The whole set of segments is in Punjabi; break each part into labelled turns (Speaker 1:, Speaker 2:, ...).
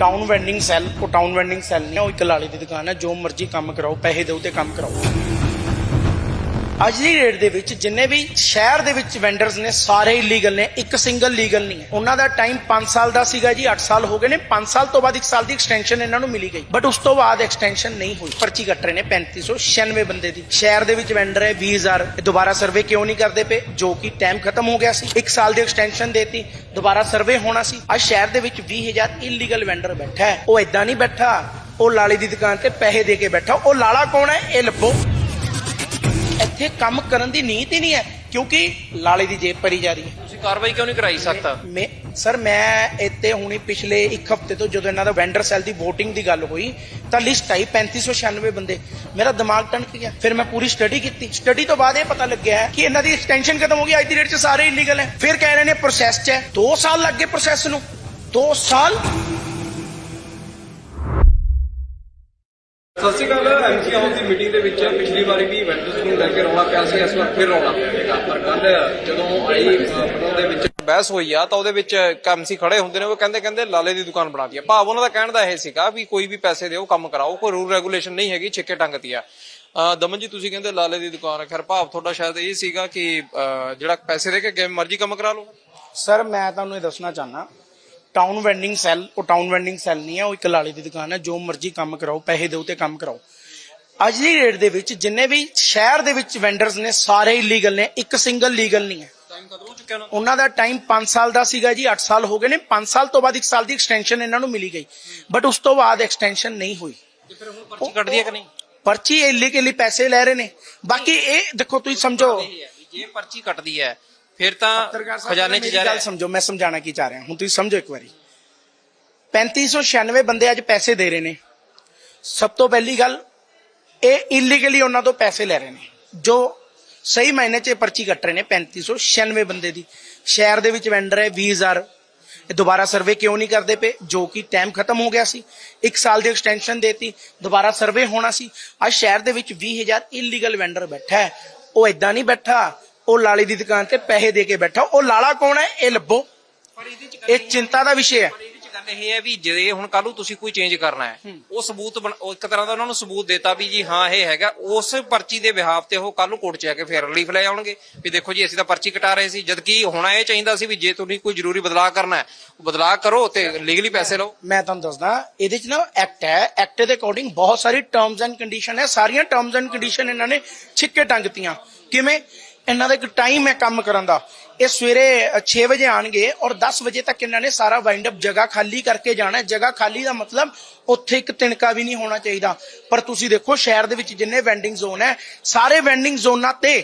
Speaker 1: ਟਾਊਨ ਵੈਂਡਿੰਗ ਸੈੱਲ ਉਹ ਟਾਊਨ ਵੈਂਡਿੰਗ ਸੈੱਲ ਨਹੀਂ ਉਹ ਇੱਕ ਲਾਲੇ ਦੀ ਦੁਕਾਨ ਹੈ, ਜੋ ਮਰਜ਼ੀ ਕੰਮ ਕਰਾਓ, ਪੈਸੇ ਦਿਓ ਤੇ ਕੰਮ ਕਰਾਓ। ਅੱਜ ਦੀ ਡੇਟ ਦੇ ਵਿੱਚ ਜਿੰਨੇ ਵੀ ਸ਼ਹਿਰ ਦੇ ਵਿੱਚ ਵੈਂਡਰਸ ਨੇ, ਸਾਰੇ ਇਲੀਗਲ ਨੇ, ਇੱਕ ਸਿੰਗਲ ਲੀਗਲ ਨਹੀਂ ਹੈ। ਉਹਨਾਂ ਦਾ ਟਾਈਮ 5 ਸਾਲ ਦਾ ਸੀਗਾ ਜੀ 8 ਸਾਲ ਹੋ ਗਏ ਨੇ 5 ਸਾਲ ਤੋਂ ਬਾਅਦ 1 ਸਾਲ ਦੀ ਐਕਸਟੈਂਸ਼ਨ ਇਹਨਾਂ ਨੂੰ ਮਿਲੀ ਗਈ। ਬਟ ਉਸ ਤੋਂ ਬਾਅਦ ਐਕਸਟੈਂਸ਼ਨ ਨਹੀਂ ਹੋਈ। ਪਰਚੀ ਕੱਟ ਰਹੇ ਨੇ 3596 ਬੰਦੇ ਦੀ। ਸ਼ਹਿਰ ਦੇ ਵਿੱਚ ਵੈਂਡਰ ਹੈ 20000 ਇਹ ਦੁਬਾਰਾ ਸਰਵੇ ਕਿਉਂ ਨਹੀਂ ਕਰਦੇ ਪਏ? ਜੋ ਕਿ ਟਾਈਮ ਖਤਮ ਹੋ ਗਿਆ ਸੀ। 1 ਸਾਲ ਦੀ ਐਕਸਟੈਂਸ਼ਨ ਦੇਤੀ, ਦੁਬਾਰਾ ਸਰਵੇ ਹੋਣਾ ਸੀ। ਅੱਜ ਸ਼ਹਿਰ ਦੇ ਵਿੱਚ 20000 ਇਲੀਗਲ ਵੈਂਡਰ ਬੈਠਾ ਹੈ। ਉਹ ਇਦਾਂ ਨਹੀਂ ਬੈਠਾ। ਉਹ ਲਾਲੇ ਦੀ ਦੁਕਾਨ ਤੇ ਪੈਸੇ ਦੇ ਕੇ ਬੈਠਾ। ਉਹ ਲਾਲਾ ਕੌਣ ਹੈ? ਇਹ ਲੱਭੋ। ਇੱਥੇ ਕੰਮ ਕਰਨ ਦੀ ਨੀਤ ਹੀ ਨਹੀਂ ਹੈ ਕਿਉਂਕਿ ਲਾਲੇ ਦੀ ਜੇਬ ਭਰੀ ਜਾ ਰਹੀ ਹੈ।
Speaker 2: ਤੁਸੀਂ ਕਾਰਵਾਈ ਕਿਉਂ ਨਹੀਂ ਕਰਾਈ ਸਕਦਾ
Speaker 1: ਮੈਂ ਸਰ ਮੈਂ ਇੱਥੇ ਹੁਣੀ ਪਿਛਲੇ ਇੱਕ ਹਫ਼ਤੇ ਤੋਂ ਜਦੋਂ ਇਹਨਾਂ ਦਾ ਵੈਂਡਰ ਸੈੱਲ ਦੀ VOTING ਦੀ ਗੱਲ ਹੋਈ ਤਾਂ ਲਿਸਟ ਆਈ 3596 ਬੰਦੇ। ਮੇਰਾ ਦਿਮਾਗ ਟਣਕ ਗਿਆ। ਫਿਰ ਮੈਂ ਪੂਰੀ ਸਟੱਡੀ ਕੀਤੀ। ਸਟੱਡੀ ਤੋਂ ਬਾਅਦ ਇਹ ਪਤਾ ਲੱਗਿਆ ਕਿ ਇਹਨਾਂ ਦੀ ਐਕਸਟੈਂਸ਼ਨ ਖਤਮ ਹੋ ਗਈ। ਅੱਜ ਦੀ ਡੇਟ 'ਚ ਸਾਰੇ ਇਲੀਗਲ ਹੈ। ਫਿਰ ਕਹਿ ਰਹੇ ਨੇ ਪ੍ਰੋਸੈਸ 'ਚ ਹੈ। 2 ਸਾਲ ਲੱਗ ਗਏ ਪ੍ਰੋਸੈਸ ਨੂੰ। 2 ਸਾਲ
Speaker 3: ਸਤਿ ਸ਼੍ਰੀ ਅਕਾਲ, ਐਮਸੀ ਹਾਊਸ ਦੀ ਮੀਟਿੰਗ ਦੇ ਵਿੱਚ ਪਿਛਲੀ ਵਾਰੀ ਵੀ ਵੈਂਡਰਸ ਨੂੰ ਲੈ ਕੇ ਰੌਲਾ ਪਿਆ ਸੀ, ਇਸ ਵਾਰ ਫਿਰ ਰੌਲਾ ਪਿਆ ਪਰ ਕੱਲ ਜਦੋਂ ਆਈ ਪਟਨ ਦੇ ਵਿੱਚ ਬਹਿਸ ਹੋਈ ਆ, ਤਾਂ ਉਹਦੇ ਵਿੱਚ ਐਮਸੀ ਖੜੇ ਹੁੰਦੇ ਨੇ, ਉਹ ਕਹਿੰਦੇ ਕਹਿੰਦੇ ਲਾਲੇ ਦੀ ਦੁਕਾਨ ਬਣਾ ਦਿਆ ਭਾਵ ਉਹਨਾਂ ਦਾ ਕਹਿਣ ਦਾ ਇਹ ਸੀਗਾ ਵੀ ਕੋਈ ਵੀ ਪੈਸੇ ਦਿਓ, ਕੰਮ ਕਰਾਓ, ਕੋਈ ਰੂਲ ਰੈਗੂਲੇਸ਼ਨ ਨਹੀਂ ਹੈਗੀ, ਛਿੱਕੇ ਟੰਗਤੀ ਆ। ਦਮਨ ਜੀ, ਤੁਸੀਂ ਕਹਿੰਦੇ ਲਾਲੇ ਦੀ ਦੁਕਾਨ ਹੈ ਖੈਰ, ਭਾਵ ਤੁਹਾਡਾ ਸ਼ਾਇਦ ਇਹ ਸੀਗਾ ਕਿ ਜਿਹੜਾ ਪੈਸੇ ਦੇ ਕੇ ਕਿਵੇਂ ਮਰਜ਼ੀ ਕੰਮ ਕਰਾ ਲਓ।
Speaker 1: ਸਰ ਮੈਂ ਤੁਹਾਨੂੰ ਇਹ ਦੱਸਣਾ ਚਾਹਨਾ ਟਾਊਨ ਵੈਂਡਿੰਗ ਸੈੱਲ ਉਹ ਟਾਊਨ ਵੈਂਡਿੰਗ ਸੈੱਲ ਨਹੀਂ ਹੈ ਉਹ ਇੱਕ ਲਾਲੇ ਦੀ ਦੁਕਾਨ ਹੈ ਜੋ ਮਰਜ਼ੀ ਕੰਮ ਕਰਾਓ ਪੈਸੇ ਦਿਓ ਤੇ ਕੰਮ ਕਰਾਓ। ਅੱਜ ਦੀ ਡੇਟ ਦੇ ਵਿੱਚ ਜਿੰਨੇ ਵੀ ਸ਼ਹਿਰ ਦੇ ਵਿੱਚ ਵੈਂਡਰਸ ਨੇ ਸਾਰੇ ਇਲੀਗਲ ਨੇ ਇੱਕ ਸਿੰਗਲ ਲੀਗਲ ਨਹੀਂ ਹੈ। ਉਹਨਾਂ ਦਾ? ਟਾਈਮ 5 ਸਾਲ ਦਾ ਸੀਗਾ ਜੀ 8 ਸਾਲ ਹੋ ਗਏ ਨੇ 5 ਸਾਲ ਤੋਂ ਬਾਅਦ 1 ਸਾਲ ਦੀ ਐਕਸਟੈਂਸ਼ਨ ਇਹਨਾਂ ਨੂੰ ਮਿਲੀ ਗਈ। ਬਟ ਉਸ ਤੋਂ ਬਾਅਦ ਐਕਸਟੈਂਸ਼ਨ ਨਹੀਂ ਹੋਈ।
Speaker 2: ਤੇ ਫਿਰ ਹੁਣ ਪਰਚੀ ਕੱਢਦੀ ਹੈ ਕਿ ਨਹੀਂ?
Speaker 1: ਪਰਚੀ ਇਲੀਗਲੀ ਪੈਸੇ ਲੈ ਰਹੇ ਨੇ। ਬਾਕੀ ਇਹ ਦੇਖੋ ਤੁਸੀਂ ਸਮਝੋ।
Speaker 2: ਜੇ ਪਰਚੀ ਕੱਟਦੀ ਹੈ ਫਿਰ ਤਾਂ ਖਜ਼ਾਨੇ 'ਚ ਜਾ
Speaker 1: ਗੱਲ
Speaker 2: ਰਿਹਾ।
Speaker 1: ਸਮਝੋ ਮੈਂ ਸਮਝਾਣਾ ਕੀ ਚਾਹ ਰਿਹਾ ਹੁਣ ਤੁਸੀਂ ਸਮਝੋ ਇੱਕ ਵਾਰੀ। 3596 ਬੰਦੇ ਅੱਜ ਪੈਸੇ ਦੇ ਰਹੇ ਨੇ। ਸਭ ਤੋਂ ਪਹਿਲੀ ਗੱਲ ਇਹ ਇਲੀਗਲੀ ਉਹਨਾਂ ਤੋਂ ਪੈਸੇ ਲੈ ਰਹੇ ਨੇ। ਜੋ ਸਹੀ ਮਾਇਨੇ 'ਚ ਪਰਚੀ ਕੱਟ ਰਹੇ ਨੇ 3596 ਬੰਦੇ ਦੀ। ਸ਼ਹਿਰ ਦੇ ਵਿੱਚ ਵੈਂਡਰ ਹੈ 20000 ਇਹ ਦੁਬਾਰਾ ਸਰਵੇ ਕਿਉਂ ਨਹੀਂ ਕਰਦੇ ਪਏ? ਜੋ ਕਿ ਟਾਈਮ ਖਤਮ ਹੋ ਗਿਆ ਸੀ। 1 ਸਾਲ ਦੀ ਐਕਸਟੈਂਸ਼ਨ ਦੇਤੀ ਦੁਬਾਰਾ ਸਰਵੇ ਹੋਣਾ ਸੀ। ਅੱਜ ਸ਼ਹਿਰ ਦੇ ਵਿੱਚ 20000 ਇਲੀਗਲ ਵੈਂਡਰ ਬੈਠਾ ਹੈ। ਉਹ ਇਦਾਂ ਨਹੀਂ ਬੈਠਾ। ਉਹ ਲਾਲੇ ਦੀ ਦੁਕਾਨ ਤੇ ਪੈਸੇ ਦੇ ਕੇ ਬੈਠਾ। ਉਹ ਲਾਲਾ ਕੌਣ ਹੈ? ਇਹ ਲੱਭੋ।
Speaker 2: ਪਰ ਇਹਦੇ 'ਚ
Speaker 1: ਇਹ ਚਿੰਤਾ ਦਾ ਵਿਸ਼ੇ ਹੈ।
Speaker 2: ਪਰ ਇਹਦੇ ਚ ਗੱਲ ਇਹ ਹੈ ਵੀ ਜੇ ਹੁਣ ਕੱਲ ਨੂੰ ਤੁਸੀਂ ਕੋਈ ਚੇਂਜ ਕਰਨਾ ਹੈ ਉਹ ਸਬੂਤ ਬਣ- ਉਹ ਇੱਕ ਤਰ੍ਹਾਂ ਦਾ ਉਹਨਾਂ ਨੂੰ ਸਬੂਤ ਦੇਤਾ ਵੀ ਜੀ ਹਾਂ ਇਹ ਹੈਗਾ। ਉਸ ਪਰਚੀ ਦੇ ਵਿਹਾਪ ਤੇ ਉਹ ਕੱਲ ਨੂੰ ਕੋਰਟ ਚ ਆ ਕੇ ਫੇਰ ਰਿਲੀਫ ਲੈ ਆਉਣਗੇ। ਵੀ ਦੇਖੋ ਜੀ ਅਸੀਂ ਤਾਂ ਪਰਚੀ ਕਟਾ ਰਹੇ ਸੀ। ਜਦ ਕਿ ਹੋਣਾ ਇਹ ਚਾਹੀਦਾ ਸੀ ਵੀ ਜੇ ਤੁਸੀਂ ਕੋਈ ਜ਼ਰੂਰੀ ਬਦਲਾਅ ਕਰਨਾ ਹੈ ਉਹ ਬਦਲਾਅ ਕਰੋ ਤੇ ਲੀਗਲੀ ਪੈਸੇ ਲਓ।
Speaker 1: ਮੈਂ ਤੁਹਾਨੂੰ ਦੱਸਦਾ ਇਹਦੇ ਚ ਨਾ ਐਕਟ ਹੈ। ਐਕਟ ਦੇ ਅਕੋਰਡਿੰਗ ਬਹੁਤ ਸਾਰੀ ਟਰਮਸ ਐਂਡ ਕੰਡੀਸ਼ਨ ਹੈ। ਸਾਰੀਆਂ ਟਰਮਸ ਐਂਡ ਕੰਡੀਸ਼ਨ ਇਹਨਾਂ ਨੇ ਛਿੱਕੇ ਟੰਗਤੀਆਂ ਕਿਵੇਂ? ਇਹਨਾਂ ਦਾ ਇੱਕ ਟਾਈਮ ਹੈ ਕੰਮ ਕਰਨ ਦਾ। ਇਹ ਸਵੇਰੇ 6 ਵਜੇ ਆਣਗੇ ਔਰ 10 ਵਜੇ ਤੱਕ ਇਹਨਾਂ ਨੇ ਸਾਰਾ ਵਾਈਂਡ ਅਪ ਜਗ੍ਹਾ ਖਾਲੀ ਕਰਕੇ ਜਾਣਾ ਹੈ। ਜਗ੍ਹਾ ਖਾਲੀ ਦਾ ਮਤਲਬ ਉੱਥੇ ਇੱਕ ਤਿਣਕਾ ਵੀ ਨਹੀਂ ਹੋਣਾ ਚਾਹੀਦਾ। ਪਰ ਤੁਸੀਂ ਦੇਖੋ ਸ਼ਹਿਰ ਦੇ ਵਿੱਚ ਜਿੰਨੇ ਵੈਂਡਿੰਗ ਜ਼ੋਨ ਹੈ ਸਾਰੇ ਵੈਂਡਿੰਗ ਜ਼ੋਨਾਂ ਤੇ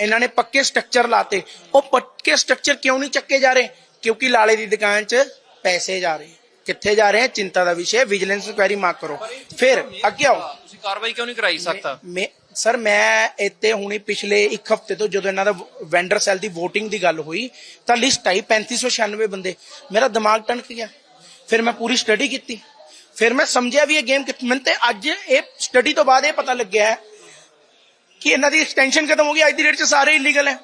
Speaker 1: ਇਹਨਾਂ ਨੇ ਪੱਕੇ ਸਟਰਕਚਰ ਲਾਤੇ। ਉਹ ਪੱਕੇ ਸਟਰਕਚਰ ਕਿਉਂ ਨਹੀਂ ਚੱਕੇ ਜਾ ਰਹੇ? ਕਿਉਂਕਿ ਲਾਲੇ ਦੀ ਦੁਕਾਨ 'ਚ ਪੈਸੇ ਜਾ ਰਹੇ। ਕਿੱਥੇ ਜਾ ਰਹੇ? ਹੈ ਚਿੰਤਾ ਦਾ ਵਿਸ਼ੇ ਵਿਜੀਲੈਂਸ ਇਨਕੁਆਇਰੀ ਮਾਰਕ ਕਰੋ। ਫਿਰ ਅੱਗੇ ਆਓ।
Speaker 2: ਤੁਸੀਂ ਕਾਰਵਾਈ ਕਿਉਂ ਨਹੀਂ ਕਰਾਈ ਸਕਦਾ
Speaker 1: ਸਰ, ਮੈਂ ਇੱਥੇ ਹੁਣੀ ਪਿਛਲੇ ਇੱਕ ਹਫ਼ਤੇ ਤੋਂ ਜਦੋਂ ਇਹਨਾਂ ਦਾ ਵੈਂਡਰ ਸੈੱਲ ਦੀ VOTING ਦੀ ਗੱਲ ਹੋਈ, ਤਾਂ ਲਿਸਟ ਆਈ 3596 ਬੰਦੇ। ਮੇਰਾ ਦਿਮਾਗ ਟਣਕ ਗਿਆ। ਫਿਰ ਮੈਂ ਪੂਰੀ ਸਟੱਡੀ ਕੀਤੀ। ਫਿਰ ਮੈਂ ਸਮਝਿਆ ਵੀ ਇਹ ਗੇਮ ਕਿ ਮੈਨੂੰ ਤੇ ਅੱਜ ਇਹ ਸਟੱਡੀ ਤੋਂ ਬਾਅਦ ਇਹ ਪਤਾ ਲੱਗਿਆ ਕਿ ਇਹਨਾਂ ਦੀ ਐਕਸਟੈਂਸ਼ਨ ਖਤਮ ਹੋ ਗਈ। ਅੱਜ ਦੀ ਡੇਟ 'ਚ ਸਾਰੇ ਇਲੀਗਲ ਹੈ।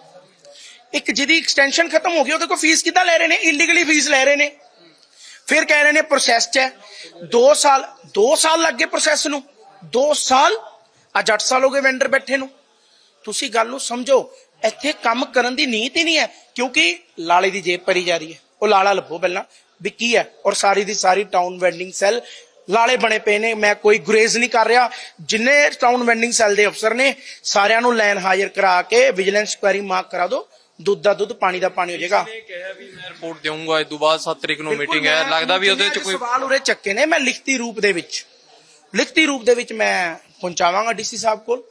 Speaker 1: ਇੱਕ ਜਿਹਦੀ ਐਕਸਟੈਂਸ਼ਨ ਖਤਮ ਹੋ ਗਈ, ਉਹਦੇ ਕੋਲ ਫੀਸ ਕਿੱਦਾਂ ਲੈ ਰਹੇ ਨੇ? ਇਲੀਗਲੀ ਫੀਸ ਲੈ ਰਹੇ ਨੇ। ਫਿਰ ਕਹਿ ਰਹੇ ਨੇ ਪ੍ਰੋਸੈਸ 'ਚ ਹੈ। 2 ਸਾਲ 2 ਸਾਲ ਲੱਗੇ ਪ੍ਰੋਸੈਸ ਨੂੰ। 2 ਸਾਲ ਅੱਜ 8 ਸਾਲ ਹੋ ਗਏ ਵੈਂਡਰ ਬੈਠੇ ਨੂੰ। ਤੁਸੀਂ ਗੱਲ ਨੂੰ ਸਮਝੋ ਇੱਥੇ ਕੰਮ ਕਰਨ ਦੀ ਨੀਤ ਹੀ ਨਹੀਂ ਹੈ ਕਿਉਂਕਿ ਲਾਲੇ ਦੀ ਜੇਬ ਭਰੀ ਜਾ ਰਹੀ ਹੈ। ਉਹ ਲਾਲਾ ਲੱਭੋ ਪਹਿਲਾਂ ਵੀ ਕੀ ਹੈ? ਔਰ ਸਾਰੀ ਦੀ ਸਾਰੀ ਟਾਊਨ ਵੈਂਡਿੰਗ ਸੈੱਲ ਲਾਲੇ ਬਣੇ ਪਏ ਨੇ ਮੈਂ ਕੋਈ ਗੁਰੇਜ਼ ਨਹੀਂ ਕਰ ਰਿਹਾ। ਜਿੰਨੇ ਟਾਊਨ ਵੈਂਡਿੰਗ ਸੈੱਲ ਦੇ ਅਫਸਰ ਨੇ ਸਾਰਿਆਂ ਨੂੰ ਲਾਈਨ ਹਾਜ਼ਰ ਕਰਾ ਕੇ ਵਿਜੀਲੈਂਸ ਕੁਐਰੀ ਮਾਰਕ ਕਰਾ ਦਿਓ। ਦੁੱਧ ਦਾ ਦੁੱਧ ਪਾਣੀ ਦਾ ਪਾਣੀ ਹੋ ਜਾਏਗਾ।
Speaker 2: ਕਿਹਾ ਵੀ ਮੈਂ ਰਿਪੋਰਟ ਦੇਵਾਂਗਾ ਇਸ ਤੋਂ ਬਾਅਦ 7 ਤਰੀਕ ਨੂੰ ਮੀਟਿੰਗ ਹੈ। ਲੱਗਦਾ ਵੀ ਉਹਦੇ ਚ ਕੋਈ
Speaker 1: ਸਵਾਲ ਉਰੇ ਚੱਕੇ ਨੇ ਮੈਂ ਲਿਖਤੀ ਰੂਪ ਦੇ ਵਿੱਚ ਲਿਖਤੀ ਰੂਪ ਦੇ ਵਿੱਚ ਮੈਂ ਪਹੁੰਚਾਵਾਂਗਾ ਡੀਸੀ ਸਾਹਿਬ ਕੋਲ।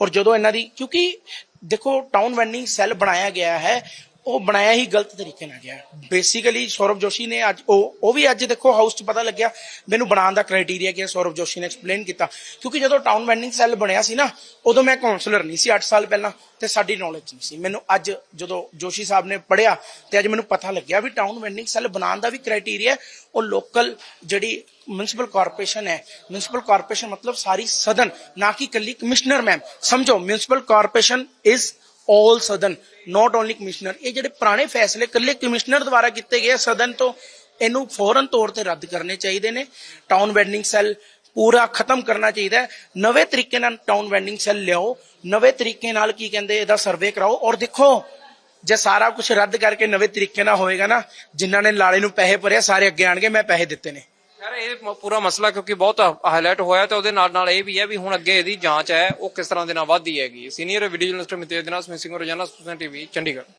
Speaker 1: ਔਰ ਜਦੋਂ ਇਹਨਾਂ ਦੀ ਕਿਉਂਕਿ ਦੇਖੋ ਟਾਊਨ ਵੈਂਡਿੰਗ ਸੈੱਲ ਬਣਾਇਆ ਗਿਆ ਹੈ। ਉਹ ਬਣਾਇਆ ਹੀ ਗਲਤ ਤਰੀਕੇ ਨਾਲ ਗਿਆ। ਬੇਸਿਕਲੀ ਸੌਰਵ ਜੋਸ਼ੀ ਨੇ ਅੱਜ ਉਹ ਉਹ ਵੀ ਅੱਜ ਦੇਖੋ ਹਾਊਸ 'ਚ ਪਤਾ ਲੱਗਿਆ, ਮੈਨੂੰ ਬਣਾਉਣ ਦਾ ਕ੍ਰਾਈਟੇਰੀਆ ਕੀ ਹੈ ਸੌਰਵ ਜੋਸ਼ੀ ਨੇ ਐਕਸਪਲੇਨ ਕੀਤਾ। ਕਿਉਂਕਿ ਜਦੋਂ ਟਾਊਨ ਵੈਂਡਿੰਗ ਸੈੱਲ ਬਣਿਆ ਸੀ ਨਾ, ਉਦੋਂ ਮੈਂ ਕਾਉਂਸਲਰ ਨਹੀਂ ਸੀ 8 ਸਾਲ ਪਹਿਲਾਂ ਤੇ ਸਾਡੀ ਨੌਲੇਜ ਨਹੀਂ ਸੀ। ਮੈਨੂੰ ਅੱਜ ਜਦੋਂ ਜੋਸ਼ੀ ਸਾਹਿਬ ਨੇ ਪੜਿਆ ਤੇ ਅੱਜ ਮੈਨੂੰ ਪਤਾ ਲੱਗਿਆ ਵੀ ਟਾਊਨ ਵੈਂਡਿੰਗ ਸੈੱਲ ਬਣਾਉਣ ਦਾ ਵੀ ਕ੍ਰਾਈਟੇਰੀਆ ਉਹ ਲੋਕਲ ਜਿਹੜੀ ਮਿਊਨਿਸਪਲ ਕਾਰਪੋਰੇਸ਼ਨ ਹੈ ਮਿਊਨਿਸਪਲ ਕਾਰਪੋਰੇਸ਼ਨ ਮਤਲਬ ਸਾਰੀ ਸਦਨ ਨਾ ਕਿ ਕੱਲੀ ਕਮਿਸ਼ਨਰ ਮੈਮ ਸਮਝੋ ਮਿਊਨਿਸਪਲ ਕਾਰਪੋਰੇਸ਼ਨ ਇਜ਼ ਆਲ ਸਦਨ ਨਾਟ ਓਨਲੀ ਕਮਿਸ਼ਨਰ ਇਹ ਜਿਹੜੇ ਪੁਰਾਣੇ ਫੈਸਲੇ ਇਕੱਲੇ ਕਮਿਸ਼ਨਰ ਦੁਆਰਾ ਕੀਤੇ ਗਏ ਸਦਨ ਤੋਂ ਇਹਨੂੰ ਫੌਰਨ ਤੌਰ ਤੇ ਰੱਦ ਕਰਨੇ ਚਾਹੀਦੇ ਨੇ। ਟਾਊਨ ਵੈਂਡਿੰਗ ਸੈੱਲ ਪੂਰਾ ਖਤਮ ਕਰਨਾ ਚਾਹੀਦਾ ਹੈ। ਨਵੇਂ ਤਰੀਕੇ ਨਾਲ ਟਾਊਨ ਵੈਂਡਿੰਗ ਸੈੱਲ ਲਿਆਓ, ਨਵੇਂ ਤਰੀਕੇ ਨਾਲ ਕੀ ਕਹਿੰਦੇ ਇਹਦਾ ਸਰਵੇ ਕਰਾਓ ਔਰ ਦੇਖੋ, ਜੇ ਸਾਰਾ ਕੁਝ ਰੱਦ ਕਰਕੇ ਨਵੇਂ ਤਰੀਕੇ ਨਾਲ ਹੋਏਗਾ ਨਾ, ਜਿਨ੍ਹਾਂ ਨੇ ਲਾਲੇ ਨੂੰ ਪੈਸੇ ਭਰਿਆ, ਸਾਰੇ ਅੱਗੇ ਆਣਗੇ, ਮੈਂ ਪੈਸੇ ਦਿੱਤੇ ਨੇ।
Speaker 2: ਯਾਰ ਇਹ ਮ- ਪੂਰਾ ਮਸਲਾ ਕਿਉਂਕਿ ਬਹੁਤ ਹਾਈਲਾਈਟ ਹੋਇਆ ਤੇ ਉਹਦੇ ਨਾਲ ਨਾਲ ਇਹ ਵੀ ਹੈ ਵੀ ਹੁਣ ਅੱਗੇ ਇਹਦੀ ਜਾਂਚ ਹੈ, ਉਹ ਕਿਸ ਤਰ੍ਹਾਂ ਦੇ ਨਾਲ ਵੱਧਦੀ ਹੈਗੀ। ਸੀਨੀਅਰ ਵੀਡੀਓ ਜਰਨਲਿਸਟ ਮਿਤੇਜ ਦੇ ਸਮਿੰਗ ਸਿੰਘ ਰੋਜ਼ਾਨਾ ਸੁਪਰ ਟੀਵੀ ਚੰਡੀਗੜ੍ਹ।